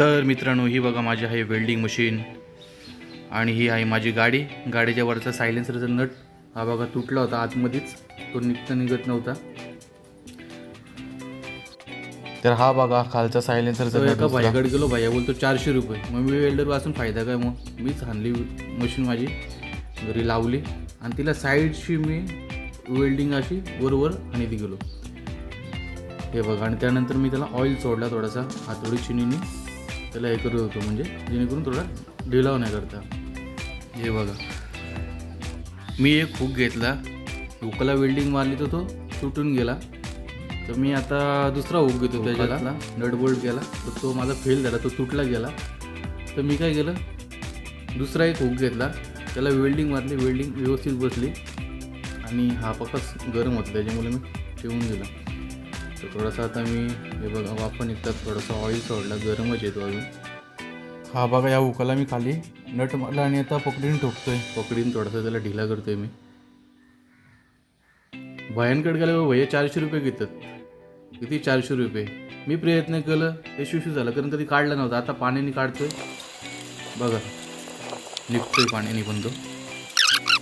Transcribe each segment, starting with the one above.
तर मित्रांनो ही बघा माझी आहे वेल्डिंग मशीन. आणि ही आहे माझी गाडी. गाडीच्या वरचा सायलेन्सरचा नट हा बघा तुटला होता आतमध्येच. तो निघता निघत नव्हता. तर हा बघा खालचा सायलेन्सरचा एका. भाईकडे गेलो भाई बोलतो चारशे रुपये. मग मी वेल्डर वाचून फायदा काय मग? मीच आणली मशीन माझी. घरी लावली. आणि तिला साईडशी मी वेल्डिंग अशी वरवर आणि ती गेलो. हे बघा आणि त्यानंतर मी त्याला ऑइल सोडला थोडासा हातोडी चिनीने. त्याला हे करत होतो म्हणजे जेणेकरून थोडा ढिलाव नाही करता. हे बघा. मी एक हुक घेतला. हुकाला वेल्डिंग मारली तर तो तुटून गेला. तर मी आता दुसरा हुक घेतो त्याच्यातला. नट बोल्ट गेला. तर तो माझा फेल झाला तो तुटला गेला. तर मी काय केलं? दुसरा एक हुक घेतला. त्याला वेल्डिंग मारली वेल्डिंग व्यवस्थित बसली. आणि हा पकच गरम होता त्याच्यामुळे मी ठेवून दिला. तर थोडासा आता मी हे बघा वाफा निघतात थोडासा ऑइल सोडला गरमच येतो अजून. हा बघा या हुकाला मी खाली. नट मारला आणि आता पकडीन ठोकतोय. पकडीन थोडासा त्याला ढिला करतोय मी. भयांकडे गेल्यावर भैया चारशे रुपये घेतात. किती चारशे रुपये? मी प्रयत्न केलं यशस्वी झालं कारण कधी काढला नव्हता. आता पाण्याने काढतोय. बघा निघतोय पाण्याने पण तो.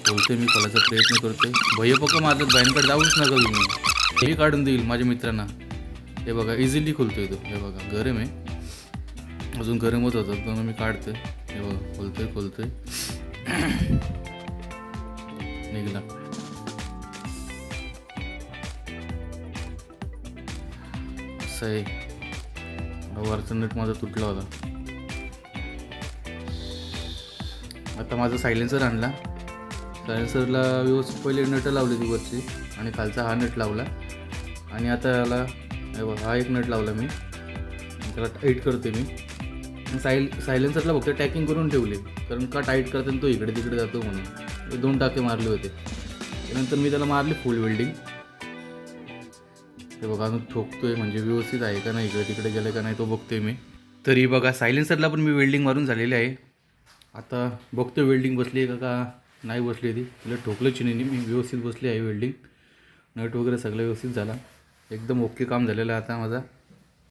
बोलतोय मी खोलाचा प्रयत्न करतोय. भैया पक्का माझं भयांकडे जाऊच नका तुम्ही. हे काढून देईल माझ्या मित्रांना. हे बघा इझिली खुलतोय तो. हे बघा गरम आहे. अजून गरमच होतं पण मी काढतोय. हे बघा खोलतोय खोलतोय. निघला. सही वरचं हा नट माझा तुटला होता. आता माझा सायलेन्सर आणला. सायलेन्सरला व्यवस्थित पहिले नटं लावली ती वरची आणि खालचा हा नट लावला. आणि आता याला हे बघा, हा एक नट लावला मी. त्याला टाईट करते मी. सायल सायलेन्सरला फक्त टॅकिंग करून ठेवली. कारण का टाईट करताना तो इकडे तिकडे जातो म्हणून. ते दोन टाके मारले होते. त्यानंतर मी त्याला मारले फुल वेल्डिंग हे बघा अजून ठोकतोय म्हणजे व्यवस्थित आहे का नाही इकडे तिकडे गेलं का नाही तो बघतोय मी. तरी बघा सायलेन्सरला पण मी वेल्डिंग मारून झालेली आहे. आता बघतोय वेल्डिंग बसली आहे का का नाही बसली ती. तिला ठोकलं चिनीने. मी व्यवस्थित बसली आहे वेल्डिंग नट वगैरे सगळं व्यवस्थित झाला. एकदम ओके काम झालेलं आहे आता माझा.